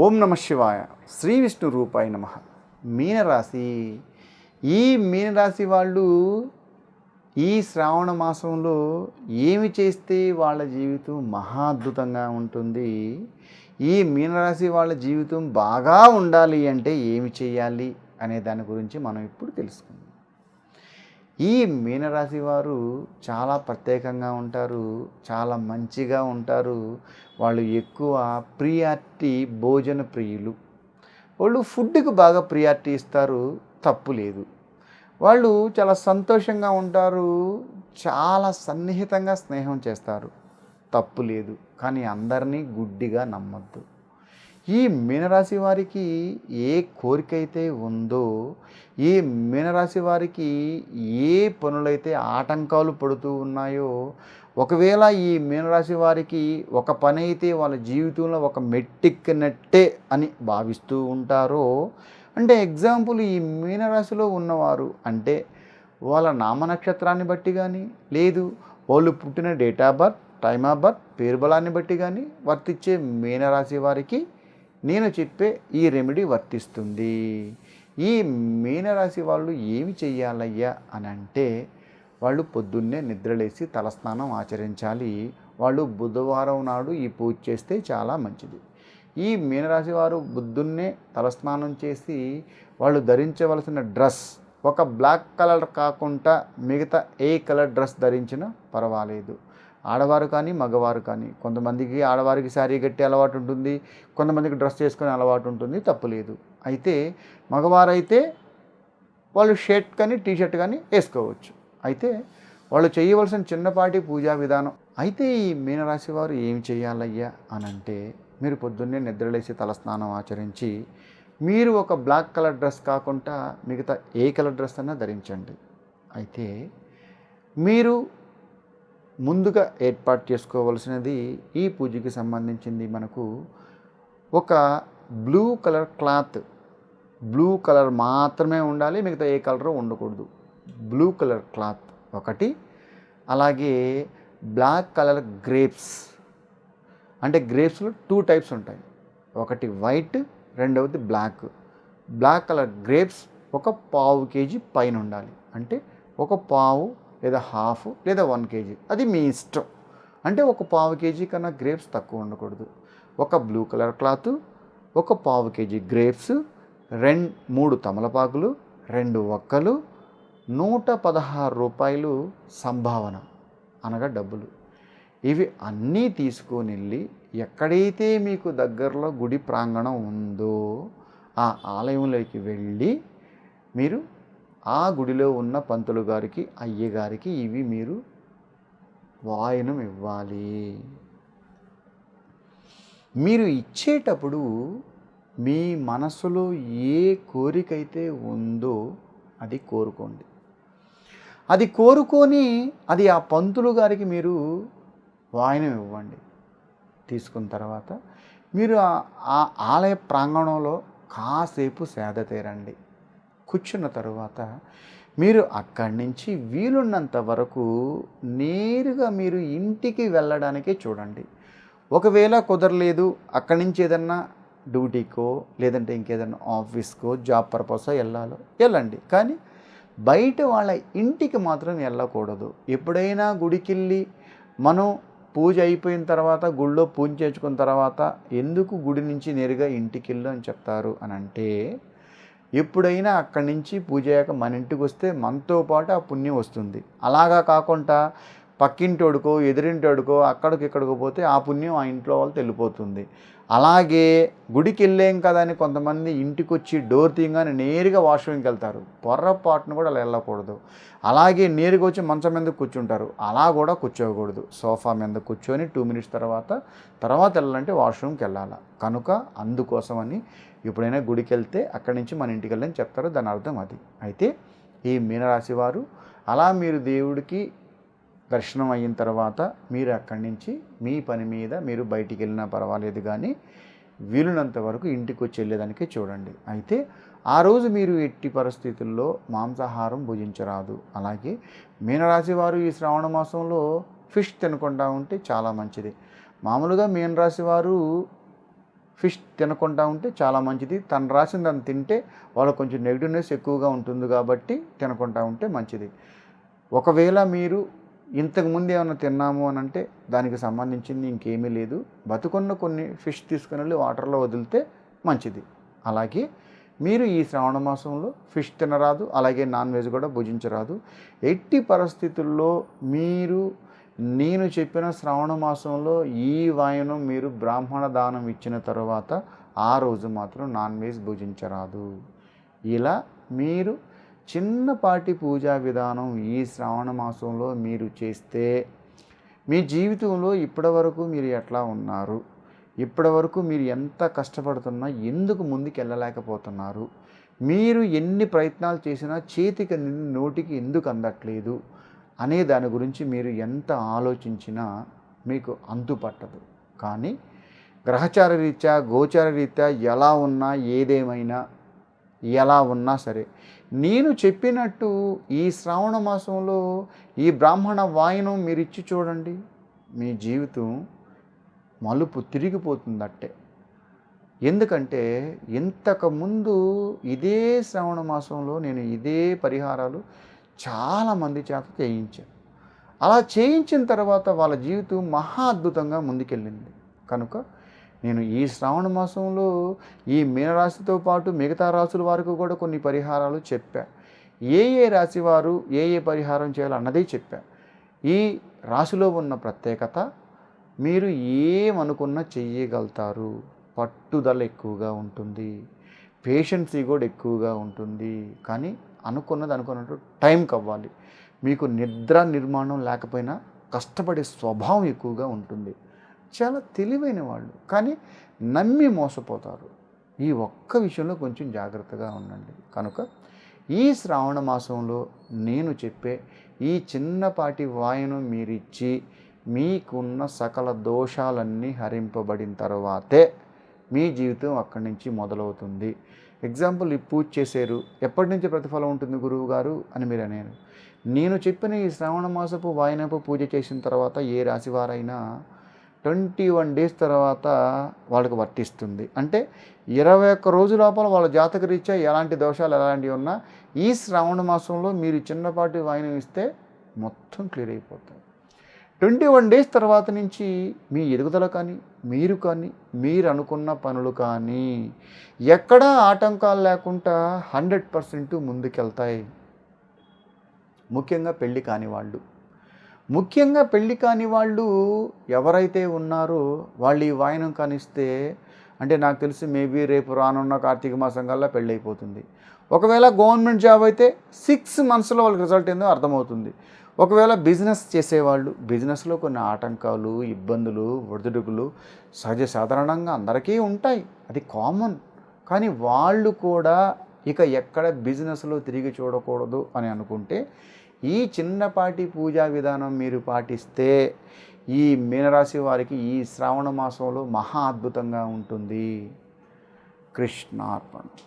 ఓం నమ శివాయ. శ్రీ విష్ణు రూపాయ నమ. మీనరాశి. ఈ మీనరాశి వాళ్ళు ఈ శ్రావణ మాసంలో ఏమి చేస్తే వాళ్ళ జీవితం మహా అద్భుతంగా ఉంటుంది? ఈ మీనరాశి వాళ్ళ జీవితం బాగా ఉండాలి అంటే ఏమి చేయాలి? అనే దాని గురించి మనం ఇప్పుడు తెలుసుకుందాం. ఈ మీనరాశి వారు చాలా ప్రత్యేకంగా ఉంటారు చాలా మంచిగా ఉంటారు. వాళ్ళు ఎక్కువ ప్రియారిటీ భోజన ప్రియులు. వాళ్ళు ఫుడ్కి బాగా ప్రియారిటీ ఇస్తారు తప్పు లేదు. వాళ్ళు చాలా సంతోషంగా ఉంటారు చాలా సన్నిహితంగా స్నేహం చేస్తారు. తప్పు లేదు కానీ అందరినీ గుడ్డిగా నమ్మద్దు. ఈ మీనరాశి వారికి ఏ కోరిక అయితే ఉందో ఈ మీనరాశి వారికి ఏ పనులైతే ఆటంకాలు పడుతూ ఉన్నాయో ఒకవేళ ఈ మీనరాశి వారికి ఒక పని అయితే వాళ్ళ జీవితంలో ఒక మెట్టెక్కినట్టే అని భావిస్తూ ఉంటారో అంటే ఎగ్జాంపుల్ ఈ మీనరాశిలో ఉన్నవారు అంటే వాళ్ళ నామ నక్షత్రాన్ని బట్టి కానీ లేదు వాళ్ళు పుట్టిన date of birth time of birth పేరు బలాన్ని బట్టి కానీ వర్తించే మీనరాశి వారికి నేను చెప్పే ఈ రెమెడీ వర్తిస్తుంది. ఈ మీనరాశి వాళ్ళు ఏమి చెయ్యాలయ్యా అని అంటే వాళ్ళు పొద్దున్నే నిద్రలేసి తలస్నానం ఆచరించాలి. వాళ్ళు బుధవారం నాడు ఈ పూజ చేస్తే చాలా మంచిది. ఈ మీనరాశి వారు బుద్ధున్నే తలస్నానం చేసి వాళ్ళు ధరించవలసిన డ్రెస్ ఒక బ్లాక్ కలర్ కాకుండా మిగతా ఏ కలర్ డ్రెస్ ధరించినా పర్వాలేదు. ఆడవారు కానీ మగవారు కానీ. కొంతమందికి ఆడవారికి శారీ కట్టే అలవాటు ఉంటుంది. కొంతమందికి డ్రెస్ చేసుకునే అలవాటు ఉంటుంది. తప్పులేదు అయితే మగవారైతే వాళ్ళు షర్ట్ కానీ టీషర్ట్ కానీ వేసుకోవచ్చు. అయితే వాళ్ళు చేయవలసిన చిన్నపాటి పూజా విధానం. అయితే ఈ మీనరాశి వారు ఏం చేయాలయ్యా అని అంటే మీరు పొద్దున్నే నిద్రలేసి తలస్నానం ఆచరించి మీరు ఒక బ్లాక్ కలర్ డ్రెస్ కాకుండా మిగతా ఏ కలర్ డ్రెస్ అన్నా ధరించండి. అయితే మీరు ముందుగా ఏర్పాటు చేసుకోవలసినది ఈ పూజకి సంబంధించింది మనకు ఒక blue colour cloth blue colour మాత్రమే ఉండాలి మిగతా ఏ కలర్ ఉండకూడదు. బ్లూ కలర్ క్లాత్ ఒకటి అలాగే బ్లాక్ కలర్ గ్రేప్స్. అంటే గ్రేప్స్లో టూ టైప్స్ ఉంటాయి. ఒకటి వైట్ రెండవది బ్లాక్. బ్లాక్ కలర్ గ్రేప్స్ ఒక పావు కేజీ పైన ఉండాలి. అంటే ఒక పావు లేదా హాఫ్ లేదా వన్ కేజీ. అది మీ ఇష్టం. అంటే ఒక పావు కేజీ కన్నా గ్రేప్స్ తక్కువ ఉండకూడదు. ఒక బ్లూ కలర్ క్లాత్ ఒక పావు కేజీ గ్రేప్స్ రెండు మూడు తమలపాకులు రెండు ఒక్కలు నూట పదహారు రూపాయలు సంభావన అనగా డబ్బులు. ఇవి అన్నీ తీసుకొని వెళ్ళి ఎక్కడైతే మీకు దగ్గరలో గుడి ప్రాంగణం ఉందో ఆ ఆలయంలోకి వెళ్ళి మీరు ఆ గుడిలో ఉన్న పంతులు గారికి అయ్యగారికి ఇవి మీరు వాయనం ఇవ్వాలి. మీరు ఇచ్చేటప్పుడు మీ మనసులో ఏ కోరికైతే ఉందో అది కోరుకోండి. అది కోరుకొని అది ఆ పంతులు గారికి మీరు వాయనం ఇవ్వండి. తీసుకున్న తర్వాత మీరు ఆ ఆలయ ప్రాంగణంలో కాసేపు సేద తీరండి. కూర్చున్న తరువాత మీరు అక్కడి నుంచి వీలున్నంత వరకు నేరుగా మీరు ఇంటికి వెళ్ళడానికే చూడండి. ఒకవేళ కుదరలేదు అక్కడి నుంచి ఏదన్నా డ్యూటీకో లేదంటే ఇంకేదన్నా ఆఫీస్కో జాబ్ పర్పసో వెళ్ళాలో వెళ్ళండి. కానీ బయట వాళ్ళ ఇంటికి మాత్రం వెళ్ళకూడదు. ఎప్పుడైనా గుడికెళ్ళి మనం పూజ అయిపోయిన తర్వాత గుళ్ళో పూజ చేసుకున్న తర్వాత ఎందుకు గుడి నుంచి నేరుగా ఇంటికి వెళ్ళు అని చెప్తారు అని అంటే ఎప్పుడైనా అక్కడి నుంచి పూజ అయ్యాక మన ఇంటికి వస్తే మనతో పాటు ఆ పుణ్యం వస్తుంది. అలాగా కాకుండా పక్కింటోడుకో ఎదురింటోడుకో అక్కడికి ఇక్కడికి పోతే ఆ పుణ్యం ఆ ఇంట్లో వాళ్ళు వెళ్ళిపోతుంది. అలాగే గుడికి వెళ్ళాం కదా అని కొంతమంది ఇంటికి వచ్చి డోర్ తీయగానే నేరుగా వాష్రూమ్కి వెళ్తారు. పొర్రపాటును కూడా అలా వెళ్ళకూడదు. అలాగే నేరుగా వచ్చి మంచం మీద కూర్చుంటారు. అలా కూడా కూర్చోకూడదు. సోఫా మీద కూర్చొని టూ మినిట్స్ తర్వాత తర్వాత వెళ్ళాలంటే వాష్రూమ్కి వెళ్ళాలి. కనుక అందుకోసమని ఎప్పుడైనా గుడికి వెళ్తే అక్కడి నుంచి మన ఇంటికి వెళ్ళని చెప్తారు. దాని అర్థం అది. అయితే ఈ మీనరాశి వారు అలా మీరు దేవుడికి దర్శనం అయిన తర్వాత మీరు అక్కడి నుంచి మీ పని మీద మీరు బయటికి వెళ్ళినా పర్వాలేదు కానీ వీలునంత వరకు ఇంటికి వచ్చి వెళ్ళేదానికి చూడండి. అయితే ఆ రోజు మీరు ఎట్టి పరిస్థితుల్లో మాంసాహారం భుజించరాదు. అలాగే మీనరాశి వారు ఈ శ్రావణ మాసంలో ఫిష్ తినకుండా ఉంటే చాలా మంచిది. మామూలుగా మీనరాశి వారు ఫిష్ తినకుండా ఉంటే చాలా మంచిది. తను రాసిన దాన్ని తింటే వాళ్ళకి కొంచెం నెగిటివ్నెస్ ఎక్కువగా ఉంటుంది కాబట్టి తినకుండా ఉంటే మంచిది. ఒకవేళ మీరు ఇంతకుముందు ఏమైనా తిన్నాము అని అంటే దానికి సంబంధించింది ఇంకేమీ లేదు. బతుకున్న కొన్ని ఫిష్ తీసుకుని వెళ్ళి వాటర్లో వదిలితే మంచిది. అలాగే మీరు ఈ శ్రావణ మాసంలో ఫిష్ తినరాదు అలాగే నాన్ వెజ్ కూడా భుజించరాదు. ఎట్టి పరిస్థితుల్లో మీరు నేను చెప్పిన శ్రావణ మాసంలో ఈ వాయునం మీరు బ్రాహ్మణ దానం ఇచ్చిన తర్వాత ఆ రోజు మాత్రం నాన్ వెజ్ భుజించరాదు. ఇలా మీరు చిన్నపాటి పూజా విధానం ఈ శ్రావణ మాసంలో మీరు చేస్తే మీ జీవితంలో ఇప్పటివరకు మీరు ఎట్లా ఉన్నారు? ఇప్పటివరకు మీరు ఎంత కష్టపడుతున్నా ఎందుకు ముందుకు వెళ్ళలేకపోతున్నారు మీరు ఎన్ని ప్రయత్నాలు చేసినా చేతికి నోటికి ఎందుకు అందట్లేదు? అనే దాని గురించి మీరు ఎంత ఆలోచించినా మీకు అంతుపట్టదు కానీ గ్రహచార రీత్యా గోచార రీత్యా ఎలా ఉన్నా ఏదేమైనా ఎలా ఉన్నా సరే. నేను చెప్పినట్టు ఈ శ్రావణ మాసంలో ఈ బ్రాహ్మణ వాయును మీరు ఇచ్చి చూడండి. మీ జీవితం మలుపు తిరిగిపోతుందట్టే. ఎందుకంటే ఇంతకుముందు ఇదే శ్రావణ మాసంలో నేను ఇదే పరిహారాలు చాలామంది చేత చేయించాను అలా చేయించిన తర్వాత వాళ్ళ జీవితం మహా అద్భుతంగా ముందుకెళ్ళింది. కనుక నేను ఈ శ్రావణ మాసంలో ఈ మీనరాశితో పాటు మిగతా రాశుల వారికి కూడా కొన్ని పరిహారాలు చెప్పా. ఏ ఏ రాశి వారు ఏ ఏ పరిహారం చేయాలన్నదే చెప్పా. ఈ రాశిలో ఉన్న ప్రత్యేకత మీరు ఏమనుకున్నా చెయ్యగలుగుతారు. పట్టుదల ఎక్కువగా ఉంటుంది. పేషెన్సీ కూడా ఎక్కువగా ఉంటుంది. కానీ అనుకున్నది అనుకున్నట్టు టైంకి అవ్వాలి మీకు నిద్ర నిర్మాణం లేకపోయినా కష్టపడే స్వభావం ఎక్కువగా ఉంటుంది. చాలా తెలివైన వాళ్ళు. కానీ నమ్మి మోసపోతారు. ఈ ఒక్క విషయంలో కొంచెం జాగ్రత్తగా ఉండండి. కనుక ఈ శ్రావణ మాసంలో నేను చెప్పే ఈ చిన్నపాటి వాయును మీరిచ్చి మీకున్న సకల దోషాలన్నీ హరింపబడిన తర్వాతే మీ జీవితం అక్కడి నుంచి మొదలవుతుంది. ఎగ్జాంపుల్ ఈ పూజ చేశారు. ఎప్పటి నుంచి ప్రతిఫలం ఉంటుంది గురువు గారు అని మీరు అనేరు. నేను చెప్పిన ఈ శ్రావణ మాసపు వాయనపు పూజ చేసిన తర్వాత ఏ రాశి వారైనా ట్వంటీ వన్ డేస్ తర్వాత వాళ్ళకి వర్తిస్తుంది. అంటే ఇరవై ఒక్క రోజు లోపల వాళ్ళ జాతక రీత్యా ఎలాంటి దోషాలు ఎలాంటివి ఉన్నా ఈ శ్రావణ మాసంలో మీరు చిన్నపాటి వాయినం ఇస్తే మొత్తం క్లియర్ అయిపోతాయి ట్వంటీ వన్ డేస్ తర్వాత నుంచి మీ ఎదుగుదల కానీ మీరు కానీ మీరు అనుకున్న పనులు కానీ ఎక్కడా ఆటంకాలు లేకుండా హండ్రెడ్ పర్సెంట్ ముందుకెళ్తాయి. ముఖ్యంగా పెళ్ళి కాని వాళ్ళు. ముఖ్యంగా పెళ్ళి కాని వాళ్ళు ఎవరైతే ఉన్నారో వాళ్ళు ఈ వాయనం కానిస్తే అంటే నాకు తెలిసి మేబీ రేపు రానున్న కార్తీక మాసం కల్లా పెళ్ళి అయిపోతుంది ఒకవేళ గవర్నమెంట్ జాబ్ అయితే సిక్స్ మంత్స్లో వాళ్ళకి రిజల్ట్ ఏందో అర్థమవుతుంది. ఒకవేళ బిజినెస్ చేసేవాళ్ళు బిజినెస్లో కొన్ని ఆటంకాలు ఇబ్బందులు ఒడిదుడుకులు సహజ సాధారణంగా అందరికీ ఉంటాయి. అది కామన్. కానీ వాళ్ళు కూడా ఇక ఎక్కడ బిజినెస్లో తిరిగి చూడకూడదు అని అనుకుంటే ఈ చిన్నపాటి పూజా విధానం మీరు పాటిస్తే ఈ మీనరాశి వారికి ఈ శ్రావణ మాసంలో మహా అద్భుతంగా ఉంటుంది. కృష్ణార్పణ.